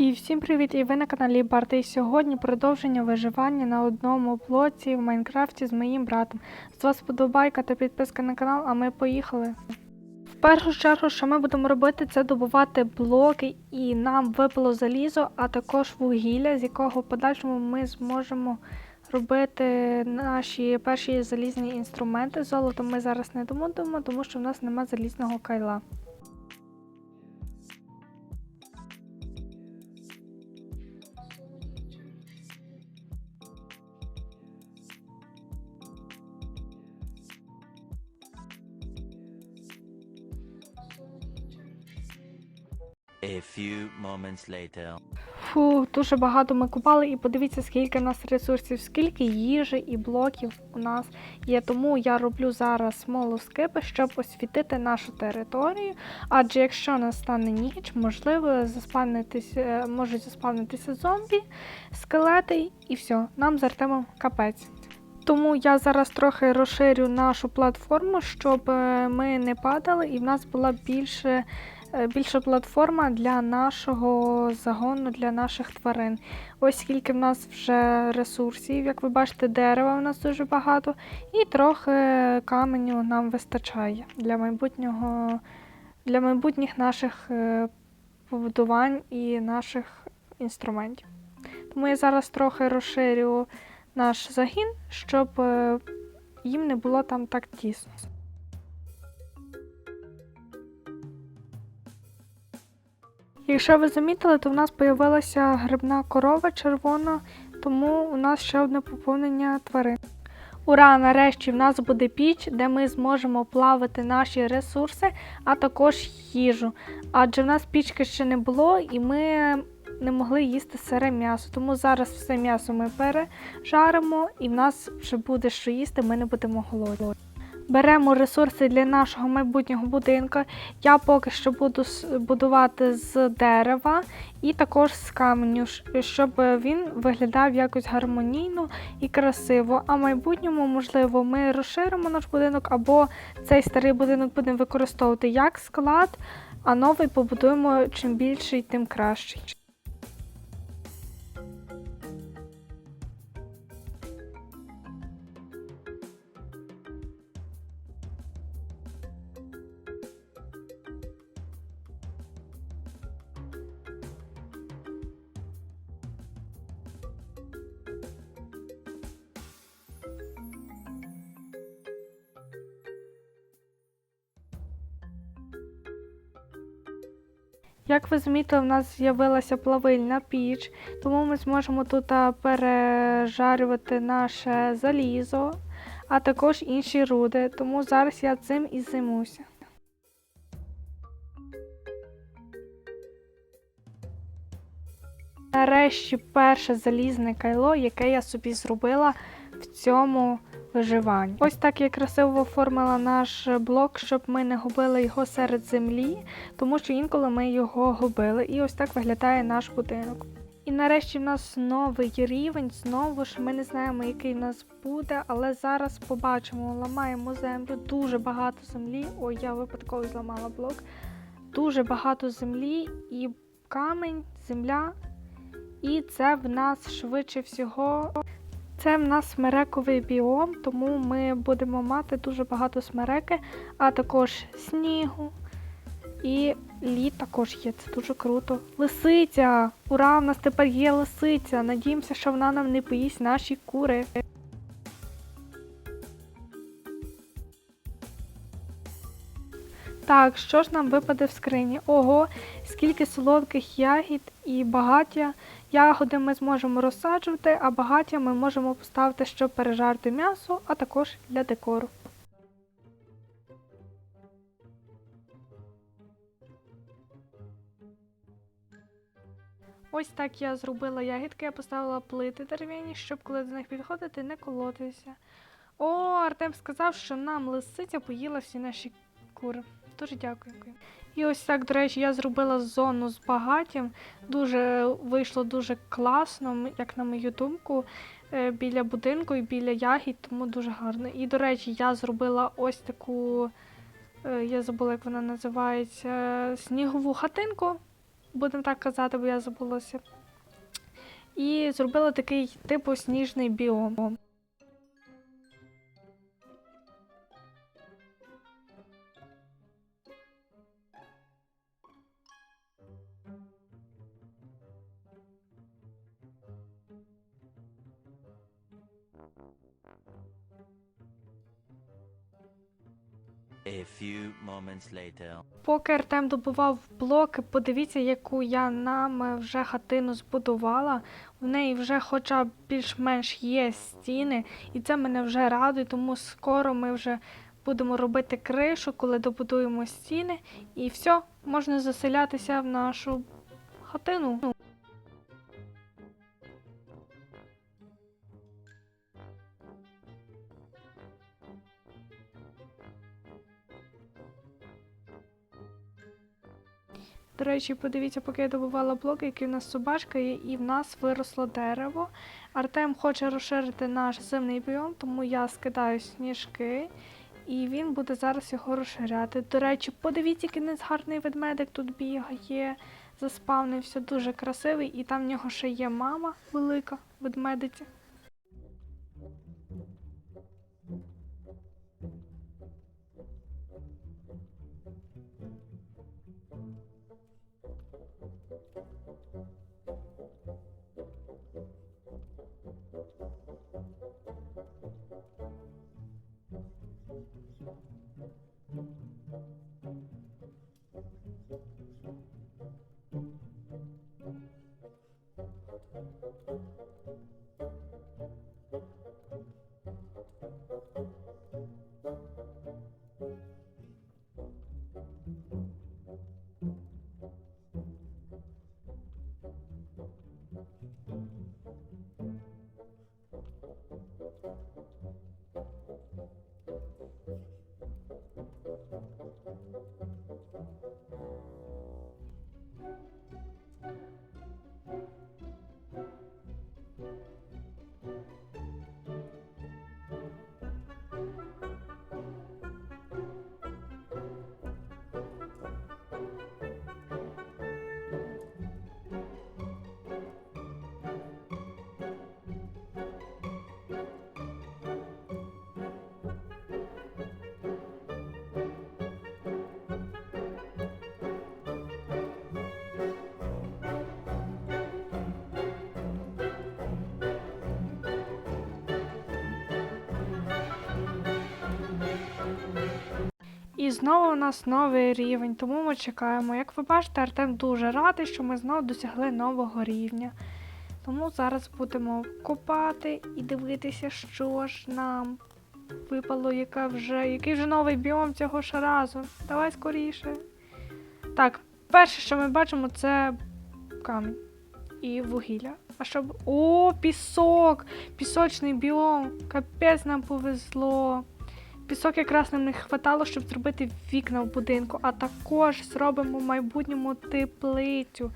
І всім привіт! І ви на каналі Барта. І сьогодні продовження виживання на одному блоці в Майнкрафті з моїм братом. З вас подобайка та підписка на канал, а ми поїхали. В першу чергу, що ми будемо робити, це добувати блоки, і нам випало залізо, а також вугілля, з якого в подальшому ми зможемо робити наші перші залізні інструменти. Золото ми зараз не домодимо, тому що в нас нема залізного кайла. A few moments later. Фу, дуже багато ми купали, і подивіться, скільки в нас ресурсів, скільки їжі і блоків у нас є. Тому я роблю зараз смолоскипи, щоб освітити нашу територію. Адже якщо настане ніч, можливо, заспавнитися, можуть заспавнитися зомбі, скелети, і все, нам з Артемом капець. Тому я зараз трохи розширю нашу платформу, щоб е, ми не падали, і в нас була більше е, більша платформа для нашого загону, для наших тварин. Ось скільки в нас вже ресурсів, як ви бачите, дерева в нас дуже багато, і трохи каменю нам вистачає для майбутнього, для майбутніх наших е, побудувань і наших інструментів. Тому я зараз трохи розширю наш загін, щоб е, їм не було там так тісно. Якщо ви замітили, то в нас з'явилася грибна корова червона, тому у нас ще одне поповнення тварин. Ура! Нарешті в нас буде піч, де ми зможемо плавити наші ресурси, а також їжу. Адже в нас пічки ще не було, і ми не могли їсти сире м'ясо. Тому зараз все м'ясо ми пережаримо, і в нас вже буде що їсти, ми не будемо голодні. Беремо ресурси для нашого майбутнього будинку. Я поки що буду будувати з дерева і також з каменю, щоб він виглядав якось гармонійно і красиво. А в майбутньому, можливо, ми розширимо наш будинок або цей старий будинок будемо використовувати як склад, а новий побудуємо чим більший, тим кращий. Як ви замітили, в нас з'явилася плавильна піч, тому ми зможемо тут пережарювати наше залізо, а також інші руди. Тому зараз я цим і займуся. Нарешті перше залізне кайло, яке я собі зробила в цьому виживанні. Ось так я красиво оформила наш блок, щоб ми не губили його серед землі, тому що інколи ми його губили. І ось так виглядає наш будинок. І нарешті в нас новий рівень. Знову ж ми не знаємо, який в нас буде, але зараз побачимо, ламаємо землю, дуже багато землі. Ой, я випадково зламала блок. Дуже багато землі і камінь, земля. І це в нас швидше всього. Це в нас смерековий біом, тому ми будемо мати дуже багато смереки, а також снігу. І лід також є, це дуже круто. Лисиця! Ура! В нас тепер є лисиця. Надіємося, що вона нам не поїсть наші кури. Так, що ж нам випаде в скрині? Ого, скільки солодких ягід і багаття. Ягоди ми зможемо розсаджувати, а багаття ми можемо поставити, щоб пережарити м'ясо, а також для декору. Ось так я зробила ягідки, я поставила плити дерев'яні, щоб коли до них підходити, не колотися. О, Артем сказав, що нам лисиця поїла всі наші кури. Дуже дякую. І ось так, до речі, я зробила зону з багаттям. Дуже вийшло дуже класно, як на мою думку, е, біля будинку і біля ягід, тому дуже гарно. І, до речі, я зробила ось таку, е, я забула, як вона називається, снігову хатинку. будемо так казати, бо я забулася. І зробила такий типу сніжний біом. A few moments later. Поки Артем добував блоки, подивіться, яку я нам вже хатину збудувала. В неї вже хоча б більш-менш є стіни, і це мене вже радує, тому скоро ми вже будемо робити кришу, коли добудуємо стіни, і все, можна заселятися в нашу хатину. До речі, подивіться, поки я добувала блоки, які в нас собачка є, і в нас виросло дерево. Артем хоче розширити наш зимний біом, тому я скидаю сніжки, і він буде зараз його розширяти. До речі, подивіться, який нас гарний ведмедик тут бігає, заспавнився, дуже красивий, і там в нього ще є мама велика ведмедиця. І знову у нас новий рівень, тому ми чекаємо. Як ви бачите, Артем дуже радий, що ми знову досягли нового рівня. Тому зараз будемо копати і дивитися, що ж нам випало, яка вже, який вже новий біом цього ж разу. Давай скоріше. Так, перше, що ми бачимо, це камінь і вугілля. А щоб. О, пісок! Пісочний біом! Капець нам повезло. Пісок якраз нам не хватало, щоб зробити вікна в будинку, а також зробимо в майбутньому теплицю.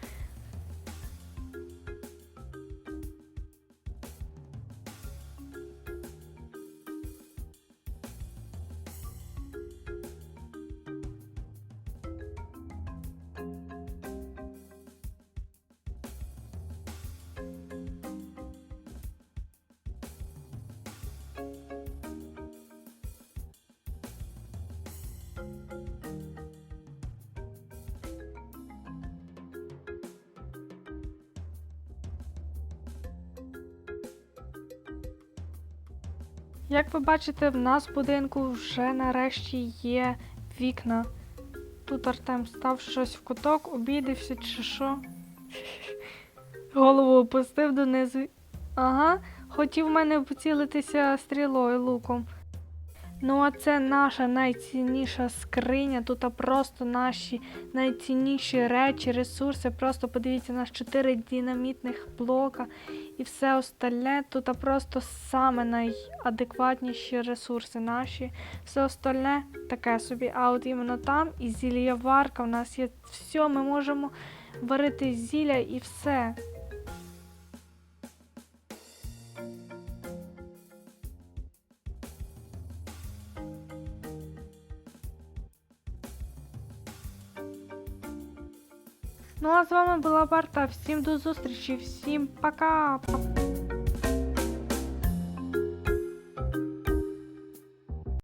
Як ви бачите, в нас в будинку вже нарешті є вікна. Тут Артем став щось в куток, обідався чи що. Голову опустив донизу. Ага, хотів в мене поцілитися стрілою луком. Ну, а це наша найцінніша скриня. Тут просто наші найцінніші речі, ресурси. Просто подивіться, у нас 4 динамітних блока і все остальне. Тут просто саме найадекватніші ресурси наші. Все остальне таке собі. А от іменно там і зілля варка. У нас є все, ми можемо варити зілля і все. Ну а з вами була Барта. Всім до зустрічі, всім пока!